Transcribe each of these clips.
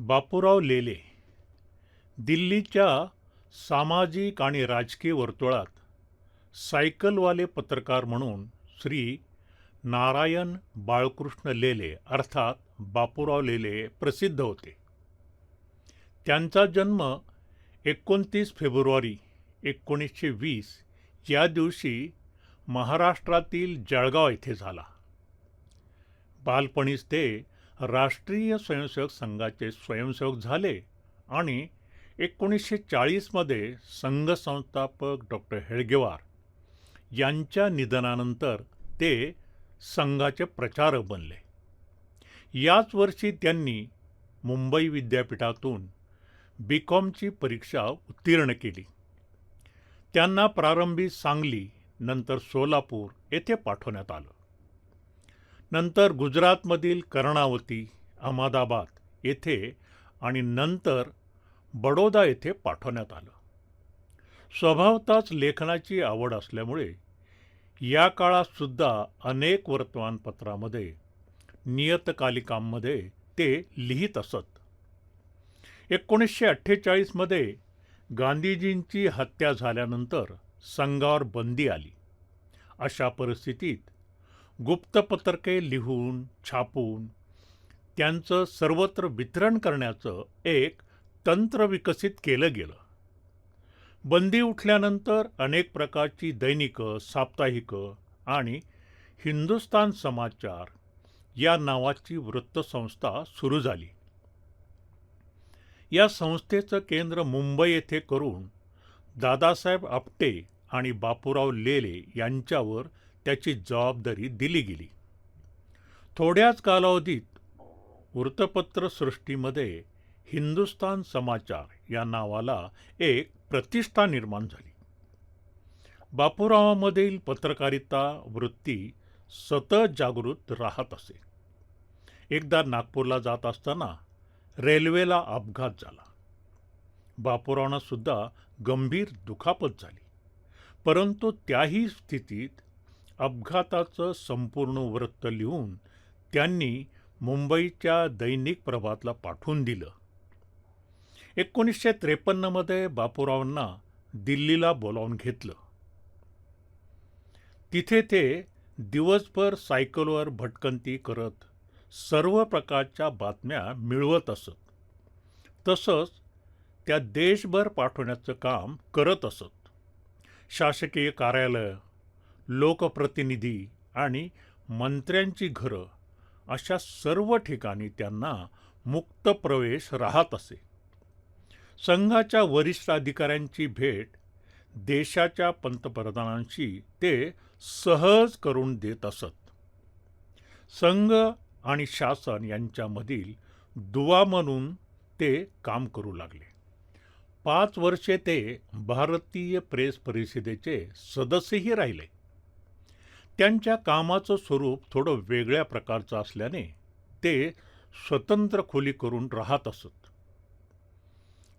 बापूराव लेले दिल्लीच्या सामाजिक आणि राजकीय वर्तुळात सायकलवाले पत्रकार म्हणून श्री नारायण बाळकृष्ण लेले अर्थात बापूराव लेले प्रसिद्ध होते. त्यांचा जन्म एकोणतीस फेब्रुवारी एकोणीसशे वीस या दिवशी महाराष्ट्रातील जळगाव येथे झाला. बालपणीच ते राष्ट्रीय स्वयंसेवक संघाचे स्वयंसेवक झाले आणि एकोणीसशे चाळीसमध्ये संघ संस्थापक डॉक्टर हेडगेवार यांच्या निधनानंतर ते संघाचे प्रचारक बनले. याच वर्षी त्यांनी मुंबई विद्यापीठातून बी कॉमची परीक्षा उत्तीर्ण केली. त्यांना प्रारंभी सांगली नंतर सोलापूर येथे पाठवण्यात आलं. नंतर गुजरातमधील कर्णावती अहमदाबाद येथे आणि नंतर बडोदा येथे पाठवण्यात आलं. स्वभावताच लेखनाची आवड असल्यामुळे या काळातसुद्धा अनेक वर्तमानपत्रामध्ये नियतकालिकांमध्ये ते लिहित असत. एकोणीसशे अठ्ठेचाळीसमध्ये गांधीजींची हत्या झाल्यानंतर संघावर बंदी आली. अशा परिस्थितीत गुप्तपत्रके लिहून छापून त्यांचं सर्वत्र वितरण करण्याचं एक तंत्र विकसित केलं गेलं. बंदी उठल्यानंतर अनेक प्रकारची दैनिकं साप्ताहिकं आणि हिंदुस्तान समाचार या नावाची वृत्तसंस्था सुरू झाली. या संस्थेचं केंद्र मुंबई येथे करून दादासाहेब आपटे आणि बापूराव लेले यांच्यावर त्याची जबाबदारी दिली गेली. थोड्याच कालावधीत वृत्तपत्रसृष्टीमध्ये हिंदुस्तान समाचार या नावाला एक प्रतिष्ठा निर्माण झाली. बापूरावामधील पत्रकारिता वृत्ती सतत जागृत राहत असे. एकदा नागपूरला जात असताना रेल्वेला अपघात झाला. बापूरावांना सुद्धा गंभीर दुखापत झाली. परंतु त्याही स्थितीत अपघाताचं संपूर्ण वृत्त लिहून त्यांनी मुंबईच्या दैनिक प्रभातला पाठवून दिलं. एकोणीसशे त्रेपन्नमध्ये बापूरावांना दिल्लीला बोलावून घेतलं. तिथे ते दिवसभर सायकलवर भटकंती करत सर्व प्रकारच्या बातम्या मिळवत असत. तसंच त्या देशभर पाठवण्याचं काम करत असत. शासकीय कार्यालय लोकप्रतिनिधी आणि मंत्र्यांची घरं अशा सर्व ठिकाणी त्यांना मुक्त प्रवेश राहत असे. संघाच्या वरिष्ठ अधिकाऱ्यांची भेट देशाच्या पंतप्रधानांशी ते सहज करून देत असत. संघ आणि शासन यांच्यामधील दुवा म्हणून ते काम करू लागले. पाच वर्षे ते भारतीय प्रेस परिषदेचे सदस्यही राहिले. त्यांच्या कामाचं स्वरूप थोडं वेगळ्या प्रकारचं असल्याने ते स्वतंत्र खोली करून राहत असत.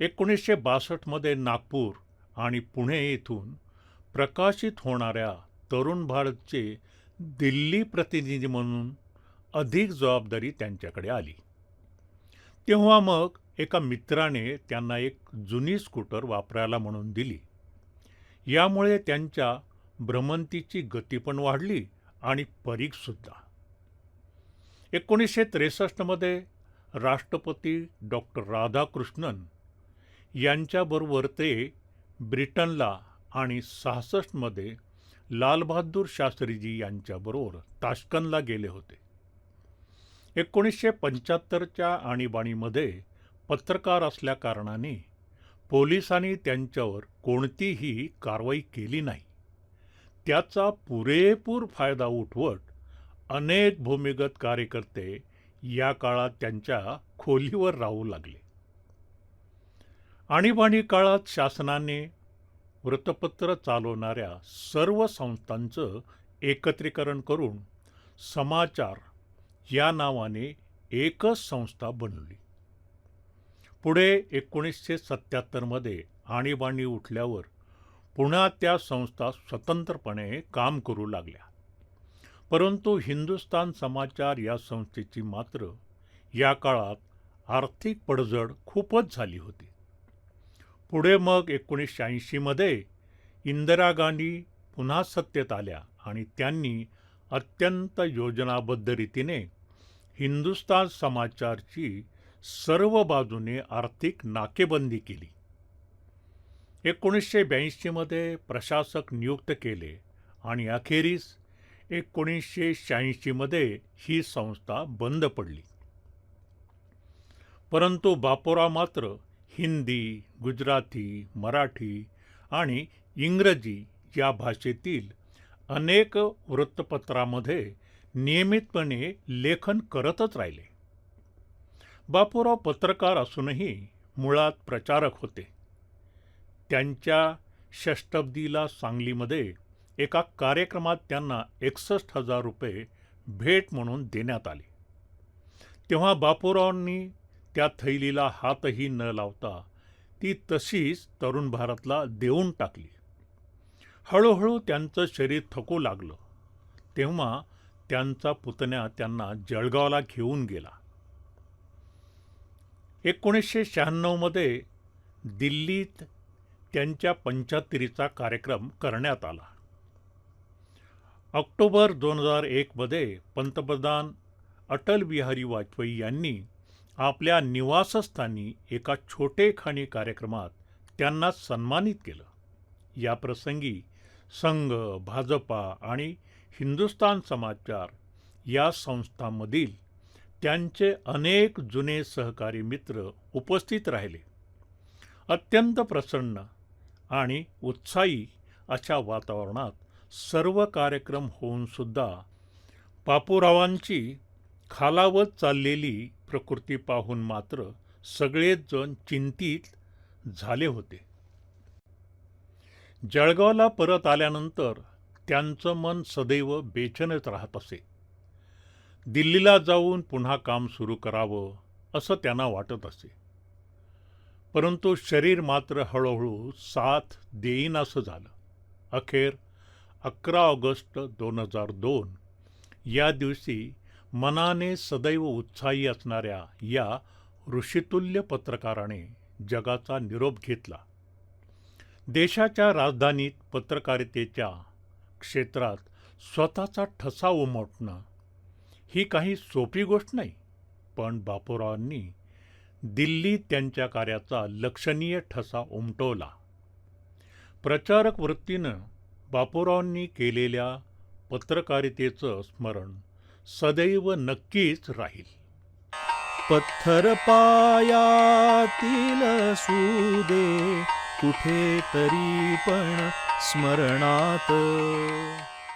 एकोणीसशे बासष्टमध्ये नागपूर आणि पुणे येथून प्रकाशित होणाऱ्या तरुण भारतचे दिल्ली प्रतिनिधी म्हणून अधिक जबाबदारी त्यांच्याकडे आली. तेव्हा मग एका मित्राने त्यांना एक जुनी स्कूटर वापरायला म्हणून दिली. यामुळे त्यांच्या भ्रमंतीची गती पण वाढली आणि परीखसुद्धा एकोणीसशे त्रेसष्टमध्ये राष्ट्रपती डॉक्टर राधाकृष्णन यांच्याबरोबर ते ब्रिटनला आणि सहासष्टमध्ये लालबहादूर शास्त्रीजी यांच्याबरोबर ताशकनला गेले होते. एकोणीसशे पंच्याहत्तरच्या आणीबाणीमध्ये पत्रकार असल्याकारणाने पोलिसांनी त्यांच्यावर कोणतीही कारवाई केली नाही. त्याचा पुरेपूर फायदा उठवत अनेक भूमिगत कार्यकर्ते या काळात त्यांच्या खोलीवर राहू लागले. आणीबाणी काळात शासनाने वृत्तपत्र चालवणाऱ्या सर्व संस्थांचं एकत्रीकरण करून समाचार या नावाने एकच संस्था बनवली पुढे एकोणीसशे सत्याहत्तरमध्ये आणीबाणी उठल्यावर पुन्हा त्या संस्था स्वतंत्रपणे काम करू लागल्या. परंतु हिंदुस्तान समाचार या संस्थेची मात्र या काळात आर्थिक पडझड खूपच झाली होती. पुढे मग एकोणीसशे ऐंशीमध्ये इंदिरा गांधी पुन्हा सत्तेत आल्या आणि त्यांनी अत्यंत योजनाबद्ध रीतीने हिंदुस्तान समाचारची सर्व बाजूने आर्थिक नाकेबंदी केली. एकोणीसशे ब्याऐंशीमध्ये प्रशासक नियुक्त केले आणि अखेरीस एकोणीसशे शहाऐंशीमध्ये ही संस्था बंद पडली. परंतु बापोरा मात्र हिंदी गुजराती मराठी आणि इंग्रजी या भाषेतील अनेक वृत्तपत्रामध्ये नियमितपणे लेखन करतच राहिले. बापूराव पत्रकार असूनही मुळात प्रचारक होते. त्यांच्या षष्टब्दीला सांगलीमध्ये एका कार्यक्रमात त्यांना एकसष्ट हजार रुपये भेट म्हणून देण्यात आले. तेव्हा बापूरावांनी त्या थैलीला हातही न लावता ती तशीच तरुण भारतला देऊन टाकली. हळूहळू त्यांचं शरीर थकू लागलं. तेव्हा त्यांचा पुतण्या त्यांना जळगावला घेऊन गेला. एकोणीसशे शहाण्णवमध्ये दिल्लीत त्यांच्या पंचाहत्तरीचा कार्यक्रम करण्यात आला. ऑक्टोबर दोन हजार एकमध्ये पंतप्रधान अटल बिहारी वाजपेयी यांनी आपल्या निवासस्थानी एका छोटेखानी कार्यक्रमात त्यांना सन्मानित केलं. या प्रसंगी संघ भाजपा आणि हिंदुस्तान समाचार या संस्थांमधील त्यांचे अनेक जुने सहकारी मित्र उपस्थित राहिले. अत्यंत प्रसन्न आणि उत्साही अशा वातावरणात सर्व कार्यक्रम होऊन सुद्धा बापूरावांची खालावत चाललेली प्रकृती पाहून मात्र सगळेच जण चिंतित झाले होते. जळगावला परत आल्यानंतर त्यांचं मन सदैव बेचनच राहत असे. दिल्लीला जाऊन पुन्हा काम सुरू करावं असं त्यांना वाटत असे. परंतु शरीर मात्र हळूहळू साथ देईनासं झालं. अखेर अकरा ऑगस्ट दोन हजार दोन या दिवशी मनाने सदैव उत्साही असणाऱ्या या ऋषितुल्य पत्रकाराने जगाचा निरोप घेतला. देशाच्या राजधानीत पत्रकारितेच्या क्षेत्रात स्वतःचा ठसा उमटणं ही काही सोपी गोष्ट नाही पण बापूरावांनी दिल्लीत त्यांच्या कार्याचा लक्षणीय ठसा उमटवला. प्रचारक वृत्तीनं बापूरावांनी केलेल्या पत्रकारितेचं स्मरण सदैव नक्कीच राहील. पत्थर पायातील सुदे कुठे तरी पण स्मरणात.